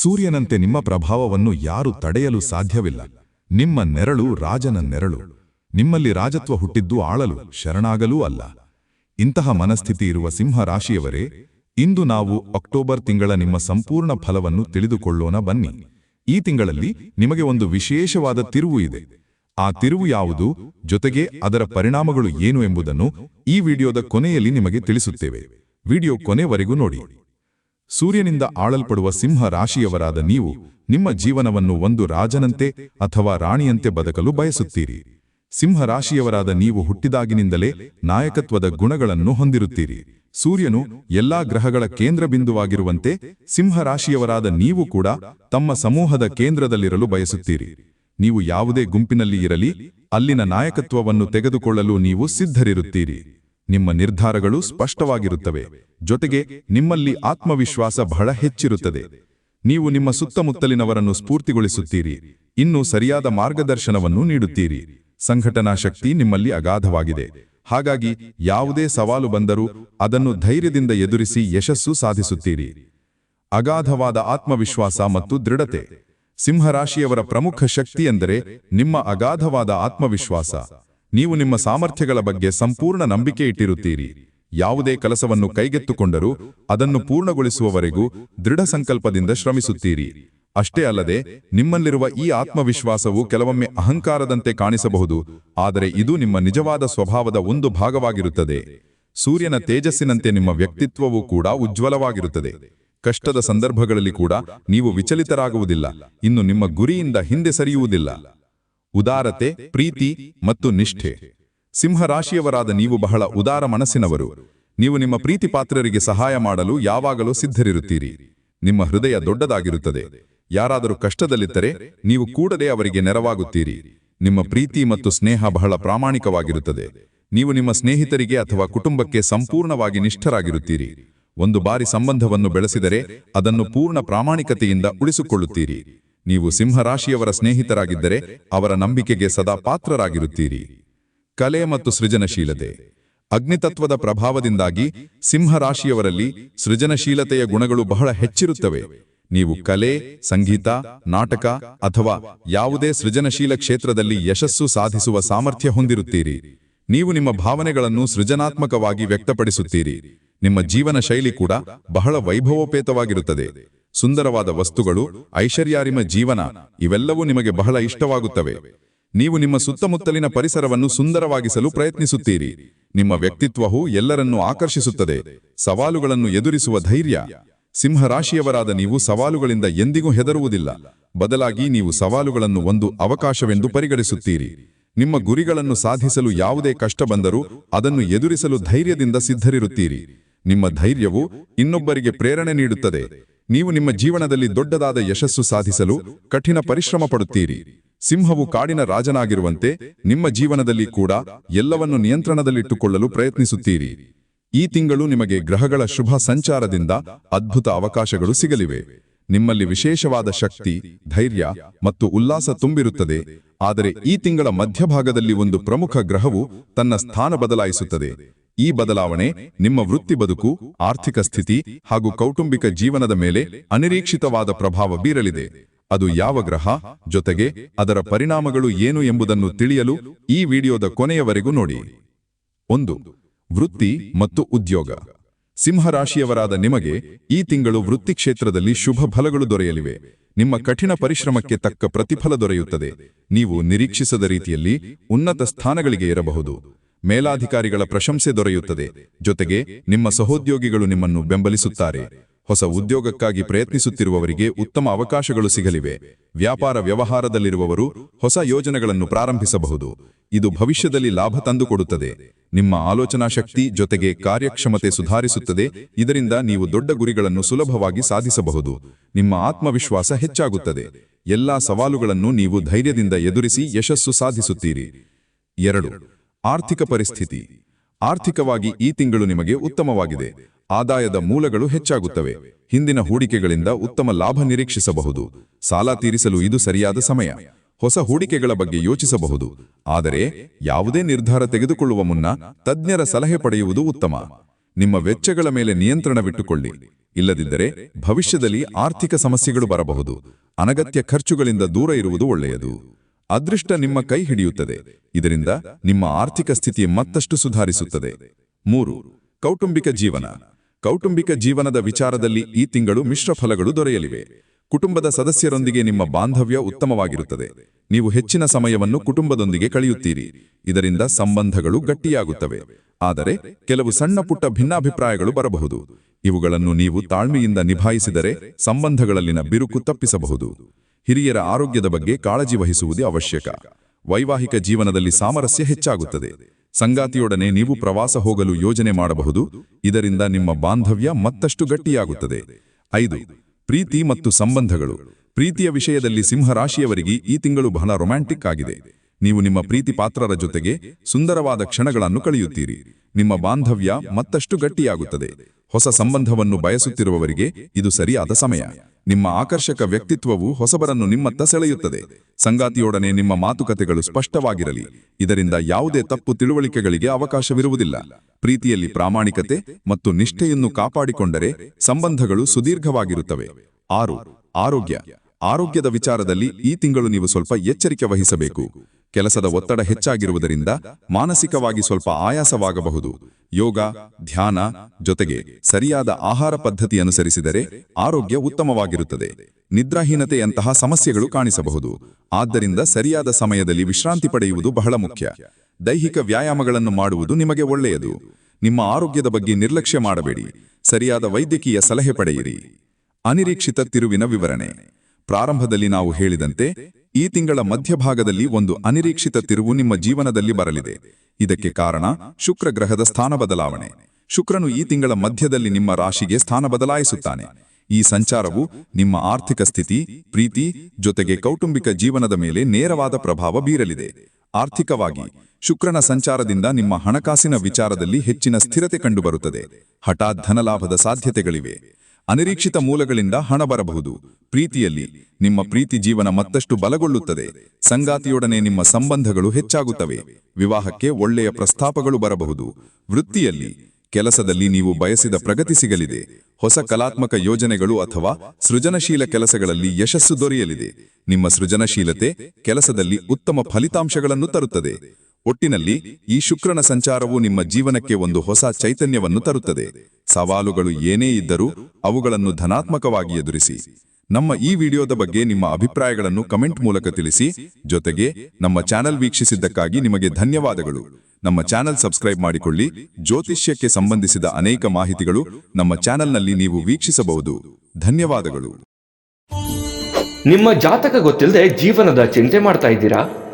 ಸೂರ್ಯನಂತೆ ನಿಮ್ಮ ಪ್ರಭಾವವನ್ನು ಯಾರು ತಡೆಯಲು ಸಾಧ್ಯವಿಲ್ಲ. ನಿಮ್ಮ ನೆರಳು ರಾಜನ ನೆರಳು. ನಿಮ್ಮಲ್ಲಿ ರಾಜತ್ವ ಹುಟ್ಟಿದ್ದು ಆಳಲು, ಶರಣಾಗಲೂ ಅಲ್ಲ. ಇಂತಹ ಮನಸ್ಥಿತಿ ಇರುವ ಸಿಂಹ ರಾಶಿಯವರೇ ಇಂದು ನಾವು ಅಕ್ಟೋಬರ್ ತಿಂಗಳ ನಿಮ್ಮ ಸಂಪೂರ್ಣ ಫಲವನ್ನು ತಿಳಿದುಕೊಳ್ಳೋಣ ಬನ್ನಿ. ಈ ತಿಂಗಳಲ್ಲಿ ನಿಮಗೆ ಒಂದು ವಿಶೇಷವಾದ ತಿರುವು ಇದೆ. ಆ ತಿರುವು ಯಾವುದು? ಜೊತೆಗೆ ಅದರ ಪರಿಣಾಮಗಳು ಏನು ಎಂಬುದನ್ನು ಈ ವಿಡಿಯೋದ ಕೊನೆಯಲ್ಲಿ ನಿಮಗೆ ತಿಳಿಸುತ್ತೇವೆ. ವಿಡಿಯೋ ಕೊನೆವರೆಗೂ ನೋಡಿ. ಸೂರ್ಯನಿಂದ ಆಳಲ್ಪಡುವ ಸಿಂಹ ರಾಶಿಯವರಾದ ನೀವು ನಿಮ್ಮ ಜೀವನವನ್ನು ಒಂದು ರಾಜನಂತೆ ಅಥವಾ ರಾಣಿಯಂತೆ ಬದುಕಲು ಬಯಸುತ್ತೀರಿ. ಸಿಂಹ ರಾಶಿಯವರಾದ ನೀವು ಹುಟ್ಟಿದಾಗಿನಿಂದಲೇ ನಾಯಕತ್ವದ ಗುಣಗಳನ್ನು ಹೊಂದಿರುತ್ತೀರಿ. ಸೂರ್ಯನು ಎಲ್ಲಾ ಗ್ರಹಗಳ ಕೇಂದ್ರ ಬಿಂದುವಾಗಿರುವಂತೆ ಸಿಂಹರಾಶಿಯವರಾದ ನೀವು ಕೂಡ ತಮ್ಮ ಸಮೂಹದ ಕೇಂದ್ರದಲ್ಲಿರಲು ಬಯಸುತ್ತೀರಿ. ನೀವು ಯಾವುದೇ ಗುಂಪಿನಲ್ಲಿ ಇರಲಿ, ಅಲ್ಲಿನ ನಾಯಕತ್ವವನ್ನು ತೆಗೆದುಕೊಳ್ಳಲು ನೀವು ಸಿದ್ಧರಿರುತ್ತೀರಿ. ನಿಮ್ಮ ನಿರ್ಧಾರಗಳು ಸ್ಪಷ್ಟವಾಗಿರುತ್ತವೆ. ಜೊತೆಗೆ ನಿಮ್ಮಲ್ಲಿ ಆತ್ಮವಿಶ್ವಾಸ ಬಹಳ ಹೆಚ್ಚಿರುತ್ತದೆ. ನೀವು ನಿಮ್ಮ ಸುತ್ತಮುತ್ತಲಿನವರನ್ನು ಸ್ಫೂರ್ತಿಗೊಳಿಸುತ್ತೀರಿ. ಇನ್ನು ಸರಿಯಾದ ಮಾರ್ಗದರ್ಶನವನ್ನು ನೀಡುತ್ತೀರಿ. ಸಂಘಟನಾ ಶಕ್ತಿ ನಿಮ್ಮಲ್ಲಿ ಅಗಾಧವಾಗಿದೆ. ಹಾಗಾಗಿ ಯಾವುದೇ ಸವಾಲು ಬಂದರೂ ಅದನ್ನು ಧೈರ್ಯದಿಂದ ಎದುರಿಸಿ ಯಶಸ್ಸು ಸಾಧಿಸುತ್ತೀರಿ. ಅಗಾಧವಾದ ಆತ್ಮವಿಶ್ವಾಸ ಮತ್ತು ದೃಢತೆ. ಸಿಂಹರಾಶಿಯವರ ಪ್ರಮುಖ ಶಕ್ತಿ ಎಂದರೆ ನಿಮ್ಮ ಅಗಾಧವಾದ ಆತ್ಮವಿಶ್ವಾಸ. ನೀವು ನಿಮ್ಮ ಸಾಮರ್ಥ್ಯಗಳ ಬಗ್ಗೆ ಸಂಪೂರ್ಣ ನಂಬಿಕೆ ಇಟ್ಟಿರುತ್ತೀರಿ. ಯಾವುದೇ ಕೆಲಸವನ್ನು ಕೈಗೆತ್ತುಕೊಂಡರೂ ಅದನ್ನು ಪೂರ್ಣಗೊಳಿಸುವವರೆಗೂ ದೃಢ ಸಂಕಲ್ಪದಿಂದ ಶ್ರಮಿಸುತ್ತೀರಿ. ಅಷ್ಟೇ ಅಲ್ಲದೆ, ನಿಮ್ಮಲ್ಲಿರುವ ಈ ಆತ್ಮವಿಶ್ವಾಸವು ಕೆಲವೊಮ್ಮೆ ಅಹಂಕಾರದಂತೆ ಕಾಣಿಸಬಹುದು, ಆದರೆ ಇದು ನಿಮ್ಮ ನಿಜವಾದ ಸ್ವಭಾವದ ಒಂದು ಭಾಗವಾಗಿರುತ್ತದೆ. ಸೂರ್ಯನ ತೇಜಸ್ಸಿನಂತೆ ನಿಮ್ಮ ವ್ಯಕ್ತಿತ್ವವೂ ಕೂಡ ಉಜ್ವಲವಾಗಿರುತ್ತದೆ. ಕಷ್ಟದ ಸಂದರ್ಭಗಳಲ್ಲಿ ಕೂಡ ನೀವು ವಿಚಲಿತರಾಗುವುದಿಲ್ಲ. ಇನ್ನು ನಿಮ್ಮ ಗುರಿಯಿಂದ ಹಿಂದೆ ಸರಿಯುವುದಿಲ್ಲ. ಉದಾರತೆ, ಪ್ರೀತಿ ಮತ್ತು ನಿಷ್ಠೆ. ಸಿಂಹರಾಶಿಯವರಾದ ನೀವು ಬಹಳ ಉದಾರ ಮನಸ್ಸಿನವರು. ನೀವು ನಿಮ್ಮ ಪ್ರೀತಿ ಪಾತ್ರರಿಗೆ ಸಹಾಯ ಮಾಡಲು ಯಾವಾಗಲೂ ಸಿದ್ಧರಿರುತ್ತೀರಿ. ನಿಮ್ಮ ಹೃದಯ ದೊಡ್ಡದಾಗಿರುತ್ತದೆ. ಯಾರಾದರೂ ಕಷ್ಟದಲ್ಲಿದ್ದರೆ ನೀವು ಕೂಡಲೇ ಅವರಿಗೆ ನೆರವಾಗುತ್ತೀರಿ. ನಿಮ್ಮ ಪ್ರೀತಿ ಮತ್ತು ಸ್ನೇಹ ಬಹಳ ಪ್ರಾಮಾಣಿಕವಾಗಿರುತ್ತದೆ. ನೀವು ನಿಮ್ಮ ಸ್ನೇಹಿತರಿಗೆ ಅಥವಾ ಕುಟುಂಬಕ್ಕೆ ಸಂಪೂರ್ಣವಾಗಿ ನಿಷ್ಠರಾಗಿರುತ್ತೀರಿ. ಒಂದು ಬಾರಿ ಸಂಬಂಧವನ್ನು ಬೆಳೆಸಿದರೆ ಅದನ್ನು ಪೂರ್ಣ ಪ್ರಾಮಾಣಿಕತೆಯಿಂದ ಉಳಿಸಿಕೊಳ್ಳುತ್ತೀರಿ. ನೀವು ಸಿಂಹರಾಶಿಯವರ ಸ್ನೇಹಿತರಾಗಿದ್ದರೆ ಅವರ ನಂಬಿಕೆಗೆ ಸದಾ ಪಾತ್ರರಾಗಿರುತ್ತೀರಿ. ಕಲೆ ಮತ್ತು ಸೃಜನಶೀಲತೆ. ಅಗ್ನಿತತ್ವದ ಪ್ರಭಾವದಿಂದಾಗಿ ಸಿಂಹರಾಶಿಯವರಲ್ಲಿ ಸೃಜನಶೀಲತೆಯ ಗುಣಗಳು ಬಹಳ ಹೆಚ್ಚಿರುತ್ತವೆ. ನೀವು ಕಲೆ, ಸಂಗೀತ, ನಾಟಕ ಅಥವಾ ಯಾವುದೇ ಸೃಜನಶೀಲ ಕ್ಷೇತ್ರದಲ್ಲಿ ಯಶಸ್ಸು ಸಾಧಿಸುವ ಸಾಮರ್ಥ್ಯ ಹೊಂದಿರುತ್ತೀರಿ. ನೀವು ನಿಮ್ಮ ಭಾವನೆಗಳನ್ನು ಸೃಜನಾತ್ಮಕವಾಗಿ ವ್ಯಕ್ತಪಡಿಸುತ್ತೀರಿ. ನಿಮ್ಮ ಜೀವನ ಶೈಲಿ ಕೂಡ ಬಹಳ ವೈಭವೋಪೇತವಾಗಿರುತ್ತದೆ. ಸುಂದರವಾದ ವಸ್ತುಗಳು, ಐಶ್ವರ್ಯಾರಿಮ ಜೀವನ, ಇವೆಲ್ಲವೂ ನಿಮಗೆ ಬಹಳ ಇಷ್ಟವಾಗುತ್ತವೆ. ನೀವು ನಿಮ್ಮ ಸುತ್ತಮುತ್ತಲಿನ ಪರಿಸರವನ್ನು ಸುಂದರವಾಗಿಸಲು ಪ್ರಯತ್ನಿಸುತ್ತೀರಿ. ನಿಮ್ಮ ವ್ಯಕ್ತಿತ್ವವು ಎಲ್ಲರನ್ನೂ ಆಕರ್ಷಿಸುತ್ತದೆ. ಸವಾಲುಗಳನ್ನು ಎದುರಿಸುವ ಧೈರ್ಯ. ಸಿಂಹರಾಶಿಯವರಾದ ನೀವು ಸವಾಲುಗಳಿಂದ ಎಂದಿಗೂ ಹೆದರುವುದಿಲ್ಲ. ಬದಲಾಗಿ ನೀವು ಸವಾಲುಗಳನ್ನು ಒಂದು ಅವಕಾಶವೆಂದು ಪರಿಗಣಿಸುತ್ತೀರಿ. ನಿಮ್ಮ ಗುರಿಗಳನ್ನು ಸಾಧಿಸಲು ಯಾವುದೇ ಕಷ್ಟ ಬಂದರೂ ಅದನ್ನು ಎದುರಿಸಲು ಧೈರ್ಯದಿಂದ ಸಿದ್ಧರಿರುತ್ತೀರಿ. ನಿಮ್ಮ ಧೈರ್ಯವು ಇನ್ನೊಬ್ಬರಿಗೆ ಪ್ರೇರಣೆ ನೀಡುತ್ತದೆ. ನೀವು ನಿಮ್ಮ ಜೀವನದಲ್ಲಿ ದೊಡ್ಡದಾದ ಯಶಸ್ಸು ಸಾಧಿಸಲು ಕಠಿಣ ಪರಿಶ್ರಮ ಪಡುತ್ತೀರಿ. ಸಿಂಹವು ಕಾಡಿನ ರಾಜನಾಗಿರುವಂತೆ ನಿಮ್ಮ ಜೀವನದಲ್ಲಿ ಕೂಡ ಎಲ್ಲವನ್ನು ನಿಯಂತ್ರಣದಲ್ಲಿಟ್ಟುಕೊಳ್ಳಲು ಪ್ರಯತ್ನಿಸುತ್ತೀರಿ. ಈ ತಿಂಗಳು ನಿಮಗೆ ಗ್ರಹಗಳ ಶುಭ ಸಂಚಾರದಿಂದ ಅದ್ಭುತ ಅವಕಾಶಗಳು ಸಿಗಲಿವೆ. ನಿಮ್ಮಲ್ಲಿ ವಿಶೇಷವಾದ ಶಕ್ತಿ, ಧೈರ್ಯ ಮತ್ತು ಉಲ್ಲಾಸ ತುಂಬಿರುತ್ತದೆ. ಆದರೆ ಈ ತಿಂಗಳ ಮಧ್ಯಭಾಗದಲ್ಲಿ ಒಂದು ಪ್ರಮುಖ ಗ್ರಹವು ತನ್ನ ಸ್ಥಾನ ಬದಲಾಯಿಸುತ್ತದೆ. ಈ ಬದಲಾವಣೆ ನಿಮ್ಮ ವೃತ್ತಿ ಬದುಕು, ಆರ್ಥಿಕ ಸ್ಥಿತಿ ಹಾಗೂ ಕೌಟುಂಬಿಕ ಜೀವನದ ಮೇಲೆ ಅನಿರೀಕ್ಷಿತವಾದ ಪ್ರಭಾವ ಬೀರಲಿದೆ. ಅದು ಯಾವ ಗ್ರಹ, ಜೊತೆಗೆ ಅದರ ಪರಿಣಾಮಗಳು ಏನು ಎಂಬುದನ್ನು ತಿಳಿಯಲು ಈ ವಿಡಿಯೋದ ಕೊನೆಯವರೆಗೂ ನೋಡಿ. ಒಂದು, ವೃತ್ತಿ ಮತ್ತು ಉದ್ಯೋಗ. ಸಿಂಹರಾಶಿಯವರಾದ ನಿಮಗೆ ಈ ತಿಂಗಳು ವೃತ್ತಿ ಕ್ಷೇತ್ರದಲ್ಲಿ ಶುಭ ಫಲಗಳು ದೊರೆಯಲಿವೆ. ನಿಮ್ಮ ಕಠಿಣ ಪರಿಶ್ರಮಕ್ಕೆ ತಕ್ಕ ಪ್ರತಿಫಲ ದೊರೆಯುತ್ತದೆ. ನೀವು ನಿರೀಕ್ಷಿಸದ ರೀತಿಯಲ್ಲಿ ಉನ್ನತ ಸ್ಥಾನಗಳಿಗೆ ಇರಬಹುದು ಮೇಲಾಧಿಕಾರಿಗಳ ಪ್ರಶಂಸೆ ದೊರೆಯುತ್ತದೆ. ಜೊತೆಗೆ ನಿಮ್ಮ ಸಹೋದ್ಯೋಗಿಗಳು ನಿಮ್ಮನ್ನು ಬೆಂಬಲಿಸುತ್ತಾರೆ. ಹೊಸ ಉದ್ಯೋಗಕ್ಕಾಗಿ ಪ್ರಯತ್ನಿಸುತ್ತಿರುವವರಿಗೆ ಉತ್ತಮ ಅವಕಾಶಗಳು ಸಿಗಲಿವೆ. ವ್ಯಾಪಾರ ವ್ಯವಹಾರದಲ್ಲಿರುವವರು ಹೊಸ ಯೋಜನೆಗಳನ್ನು ಪ್ರಾರಂಭಿಸಬಹುದು. ಇದು ಭವಿಷ್ಯದಲ್ಲಿ ಲಾಭ ತಂದುಕೊಡುತ್ತದೆ. ನಿಮ್ಮ ಆಲೋಚನಾ ಶಕ್ತಿ ಜೊತೆಗೆ ಕಾರ್ಯಕ್ಷಮತೆ ಸುಧಾರಿಸುತ್ತದೆ. ಇದರಿಂದ ನೀವು ದೊಡ್ಡ ಗುರಿಗಳನ್ನು ಸುಲಭವಾಗಿ ಸಾಧಿಸಬಹುದು. ನಿಮ್ಮ ಆತ್ಮವಿಶ್ವಾಸ ಹೆಚ್ಚಾಗುತ್ತದೆ. ಎಲ್ಲಾ ಸವಾಲುಗಳನ್ನು ನೀವು ಧೈರ್ಯದಿಂದ ಎದುರಿಸಿ ಯಶಸ್ಸು ಸಾಧಿಸುತ್ತೀರಿ. ಎರಡು. ಆರ್ಥಿಕ ಪರಿಸ್ಥಿತಿ. ಆರ್ಥಿಕವಾಗಿ ಈ ತಿಂಗಳು ನಿಮಗೆ ಉತ್ತಮವಾಗಿದೆ. ಆದಾಯದ ಮೂಲಗಳು ಹೆಚ್ಚಾಗುತ್ತವೆ. ಹಿಂದಿನ ಹೂಡಿಕೆಗಳಿಂದ ಉತ್ತಮ ಲಾಭ ನಿರೀಕ್ಷಿಸಬಹುದು. ಸಾಲ ತೀರಿಸಲು ಇದು ಸರಿಯಾದ ಸಮಯ. ಹೊಸ ಹೂಡಿಕೆಗಳ ಬಗ್ಗೆ ಯೋಚಿಸಬಹುದು. ಆದರೆ ಯಾವುದೇ ನಿರ್ಧಾರ ತೆಗೆದುಕೊಳ್ಳುವ ಮುನ್ನ ತಜ್ಞರ ಸಲಹೆ ಪಡೆಯುವುದು ಉತ್ತಮ. ನಿಮ್ಮ ವೆಚ್ಚಗಳ ಮೇಲೆ ನಿಯಂತ್ರಣವಿಟ್ಟುಕೊಳ್ಳಿ. ಇಲ್ಲದಿದ್ದರೆ ಭವಿಷ್ಯದಲ್ಲಿ ಆರ್ಥಿಕ ಸಮಸ್ಯೆಗಳು ಬರಬಹುದು. ಅನಗತ್ಯ ಖರ್ಚುಗಳಿಂದ ದೂರ ಇರುವುದು ಒಳ್ಳೆಯದು. ಅದೃಷ್ಟ ನಿಮ್ಮ ಕೈ ಹಿಡಿಯುತ್ತದೆ. ಇದರಿಂದ ನಿಮ್ಮ ಆರ್ಥಿಕ ಸ್ಥಿತಿ ಮತ್ತಷ್ಟು ಸುಧಾರಿಸುತ್ತದೆ. ಮೂರು, ಕೌಟುಂಬಿಕ ಜೀವನ. ಕೌಟುಂಬಿಕ ಜೀವನದ ವಿಚಾರದಲ್ಲಿ ಈ ತಿಂಗಳು ಮಿಶ್ರ ಫಲಗಳು ದೊರೆಯಲಿವೆ. ಕುಟುಂಬದ ಸದಸ್ಯರೊಂದಿಗೆ ನಿಮ್ಮ ಬಾಂಧವ್ಯ ಉತ್ತಮವಾಗಿರುತ್ತದೆ. ನೀವು ಹೆಚ್ಚಿನ ಸಮಯವನ್ನು ಕುಟುಂಬದೊಂದಿಗೆ ಕಳೆಯುತ್ತೀರಿ. ಇದರಿಂದ ಸಂಬಂಧಗಳು ಗಟ್ಟಿಯಾಗುತ್ತವೆ. ಆದರೆ ಕೆಲವು ಸಣ್ಣ ಪುಟ್ಟ ಭಿನ್ನಾಭಿಪ್ರಾಯಗಳು ಬರಬಹುದು. ಇವುಗಳನ್ನು ನೀವು ತಾಳ್ಮೆಯಿಂದ ನಿಭಾಯಿಸಿದರೆ ಸಂಬಂಧಗಳಲ್ಲಿನ ಬಿರುಕು ತಪ್ಪಿಸಬಹುದು. ಹಿರಿಯರ ಆರೋಗ್ಯದ ಬಗ್ಗೆ ಕಾಳಜಿ ವಹಿಸುವುದು ಅವಶ್ಯಕ. ವೈವಾಹಿಕ ಜೀವನದಲ್ಲಿ ಸಾಮರಸ್ಯ ಹೆಚ್ಚಾಗುತ್ತದೆ. ಸಂಗಾತಿಯೊಡನೆ ನೀವು ಪ್ರವಾಸ ಹೋಗಲು ಯೋಜನೆ ಮಾಡಬಹುದು. ಇದರಿಂದ ನಿಮ್ಮ ಬಾಂಧವ್ಯ ಮತ್ತಷ್ಟು ಗಟ್ಟಿಯಾಗುತ್ತದೆ. ಐದು, ಪ್ರೀತಿ ಮತ್ತು ಸಂಬಂಧಗಳು. ಪ್ರೀತಿಯ ವಿಷಯದಲ್ಲಿ ಸಿಂಹರಾಶಿಯವರಿಗೆ ಈ ತಿಂಗಳು ಬಹಳ ರೊಮ್ಯಾಂಟಿಕ್ ಆಗಿದೆ. ನೀವು ನಿಮ್ಮ ಪ್ರೀತಿ ಪಾತ್ರರ ಜೊತೆಗೆ ಸುಂದರವಾದ ಕ್ಷಣಗಳನ್ನು ಕಳೆಯುತ್ತೀರಿ. ನಿಮ್ಮ ಬಾಂಧವ್ಯ ಮತ್ತಷ್ಟು ಗಟ್ಟಿಯಾಗುತ್ತದೆ. ಹೊಸ ಸಂಬಂಧವನ್ನು ಬಯಸುತ್ತಿರುವವರಿಗೆ ಇದು ಸರಿಯಾದ ಸಮಯ. ನಿಮ್ಮ ಆಕರ್ಷಕ ವ್ಯಕ್ತಿತ್ವವು ಹೊಸಬರನ್ನು ನಿಮ್ಮತ್ತ ಸೆಳೆಯುತ್ತದೆ. ಸಂಗಾತಿಯೊಡನೆ ನಿಮ್ಮ ಮಾತುಕತೆಗಳು ಸ್ಪಷ್ಟವಾಗಿರಲಿ. ಇದರಿಂದ ಯಾವುದೇ ತಪ್ಪು ತಿಳುವಳಿಕೆಗಳಿಗೆ ಅವಕಾಶವಿರುವುದಿಲ್ಲ. ಪ್ರೀತಿಯಲ್ಲಿ ಪ್ರಾಮಾಣಿಕತೆ ಮತ್ತು ನಿಷ್ಠೆಯನ್ನು ಕಾಪಾಡಿಕೊಂಡರೆ ಸಂಬಂಧಗಳು ಸುದೀರ್ಘವಾಗಿರುತ್ತವೆ. ಆರು, ಆರೋಗ್ಯ. ಆರೋಗ್ಯದ ವಿಚಾರದಲ್ಲಿ ಈ ತಿಂಗಳು ನೀವು ಸ್ವಲ್ಪ ಎಚ್ಚರಿಕೆ ವಹಿಸಬೇಕು. ಕೆಲಸದ ಒತ್ತಡ ಹೆಚ್ಚಾಗಿರುವುದರಿಂದ ಮಾನಸಿಕವಾಗಿ ಸ್ವಲ್ಪ ಆಯಾಸವಾಗಬಹುದು. ಯೋಗ, ಧ್ಯಾನ ಜೊತೆಗೆ ಸರಿಯಾದ ಆಹಾರ ಪದ್ಧತಿ ಅನುಸರಿಸಿದರೆ ಆರೋಗ್ಯ ಉತ್ತಮವಾಗಿರುತ್ತದೆ. ನಿದ್ರಾಹೀನತೆಯಂತಹ ಸಮಸ್ಯೆಗಳು ಕಾಣಿಸಬಹುದು. ಆದ್ದರಿಂದ ಸರಿಯಾದ ಸಮಯದಲ್ಲಿ ವಿಶ್ರಾಂತಿ ಪಡೆಯುವುದು ಬಹಳ ಮುಖ್ಯ. ದೈಹಿಕ ವ್ಯಾಯಾಮಗಳನ್ನು ಮಾಡುವುದು ನಿಮಗೆ ಒಳ್ಳೆಯದು. ನಿಮ್ಮ ಆರೋಗ್ಯದ ಬಗ್ಗೆ ನಿರ್ಲಕ್ಷ್ಯ ಮಾಡಬೇಡಿ. ಸರಿಯಾದ ವೈದ್ಯಕೀಯ ಸಲಹೆ ಪಡೆಯಿರಿ. ಅನಿರೀಕ್ಷಿತ ತಿರುವಿನ ವಿವರಣೆ. ಪ್ರಾರಂಭದಲ್ಲಿ ನಾವು ಹೇಳಿದಂತೆ ಈ ತಿಂಗಳ ಮಧ್ಯಭಾಗದಲ್ಲಿ ಒಂದು ಅನಿರೀಕ್ಷಿತ ತಿರುವು ನಿಮ್ಮ ಜೀವನದಲ್ಲಿ ಬರಲಿದೆ. ಇದಕ್ಕೆ ಕಾರಣ ಶುಕ್ರ ಗ್ರಹದ ಸ್ಥಾನ ಬದಲಾವಣೆ. ಶುಕ್ರನು ಈ ತಿಂಗಳ ಮಧ್ಯದಲ್ಲಿ ನಿಮ್ಮ ರಾಶಿಗೆ ಸ್ಥಾನ ಬದಲಾಯಿಸುತ್ತಾನೆ. ಈ ಸಂಚಾರವು ನಿಮ್ಮ ಆರ್ಥಿಕ ಸ್ಥಿತಿ, ಪ್ರೀತಿ, ಜೊತೆಗೆ ಕೌಟುಂಬಿಕ ಜೀವನದ ಮೇಲೆ ನೇರವಾದ ಪ್ರಭಾವ ಬೀರಲಿದೆ. ಆರ್ಥಿಕವಾಗಿ, ಶುಕ್ರನ ಸಂಚಾರದಿಂದ ನಿಮ್ಮ ಹಣಕಾಸಿನ ವಿಚಾರದಲ್ಲಿ ಹೆಚ್ಚಿನ ಸ್ಥಿರತೆ ಕಂಡುಬರುತ್ತದೆ. ಹಠಾತ್ ಧನಲಾಭದ ಸಾಧ್ಯತೆಗಳಿವೆ. ಅನಿರೀಕ್ಷಿತ ಮೂಲಗಳಿಂದ ಹಣ ಬರಬಹುದು. ಪ್ರೀತಿಯಲ್ಲಿ ನಿಮ್ಮ ಪ್ರೀತಿ ಜೀವನ ಮತ್ತಷ್ಟು ಬಲಗೊಳ್ಳುತ್ತದೆ. ಸಂಗಾತಿಯೊಡನೆ ನಿಮ್ಮ ಸಂಬಂಧಗಳು ಹೆಚ್ಚಾಗುತ್ತವೆ. ವಿವಾಹಕ್ಕೆ ಒಳ್ಳೆಯ ಪ್ರಸ್ತಾಪಗಳು ಬರಬಹುದು. ವೃತ್ತಿಯಲ್ಲಿ, ಕೆಲಸದಲ್ಲಿ ನೀವು ಬಯಸಿದ ಪ್ರಗತಿ ಸಿಗಲಿದೆ. ಹೊಸ ಕಲಾತ್ಮಕ ಯೋಜನೆಗಳು ಅಥವಾ ಸೃಜನಶೀಲ ಕೆಲಸಗಳಲ್ಲಿ ಯಶಸ್ಸು ದೊರೆಯಲಿದೆ. ನಿಮ್ಮ ಸೃಜನಶೀಲತೆ ಕೆಲಸದಲ್ಲಿ ಉತ್ತಮ ಫಲಿತಾಂಶಗಳನ್ನು ತರುತ್ತದೆ. ಒಟ್ಟಿನಲ್ಲಿ ಈ ಶುಕ್ರನ ಸಂಚಾರವು ನಿಮ್ಮ ಜೀವನಕ್ಕೆ ಒಂದು ಹೊಸ ಚೈತನ್ಯವನ್ನು ತರುತ್ತದೆ. ಸವಾಲುಗಳು ಏನೇ ಇದ್ದರೂ ಅವುಗಳನ್ನು ಧನಾತ್ಮಕವಾಗಿ ಎದುರಿಸಿ. ನಮ್ಮ ಈ ವಿಡಿಯೋದ ಬಗ್ಗೆ ನಿಮ್ಮ ಅಭಿಪ್ರಾಯಗಳನ್ನು ಕಮೆಂಟ್ ಮೂಲಕ ತಿಳಿಸಿ. ಜೊತೆಗೆ ನಮ್ಮ ಚಾನೆಲ್ ವೀಕ್ಷಿಸಿದ್ದಕ್ಕಾಗಿ ನಿಮಗೆ ಧನ್ಯವಾದಗಳು. ನಮ್ಮ ಚಾನೆಲ್ ಸಬ್ಸ್ಕ್ರೈಬ್ ಮಾಡಿಕೊಳ್ಳಿ. ಜ್ಯೋತಿಷ್ಯಕ್ಕೆ ಸಂಬಂಧಿಸಿದ ಅನೇಕ ಮಾಹಿತಿಗಳು ನಮ್ಮ ಚಾನೆಲ್ನಲ್ಲಿ ನೀವು ವೀಕ್ಷಿಸಬಹುದು. ಧನ್ಯವಾದಗಳು. ನಿಮ್ಮ ಜಾತಕ ಗೊತ್ತಿಲ್ಲದೆ ಜೀವನದ ಚಿಂತೆ ಮಾಡ್ತಾ ಇದ್ದೀರಾ?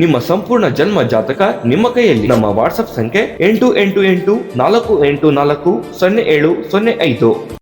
ನಿಮ್ಮ ಸಂಪೂರ್ಣ ಜನ್ಮ ಜಾತಕ ನಿಮ್ಮ ಕೈಯಲ್ಲಿ. ನಮ್ಮ ವಾಟ್ಸ್ಆಪ್ ಸಂಖ್ಯೆ ಎಂಟು ಎಂಟು ಎಂಟು ನಾಲ್ಕು ಎಂಟು ನಾಲ್ಕು ಸೊನ್ನೆ ಏಳು ಸೊನ್ನೆ ಐದು.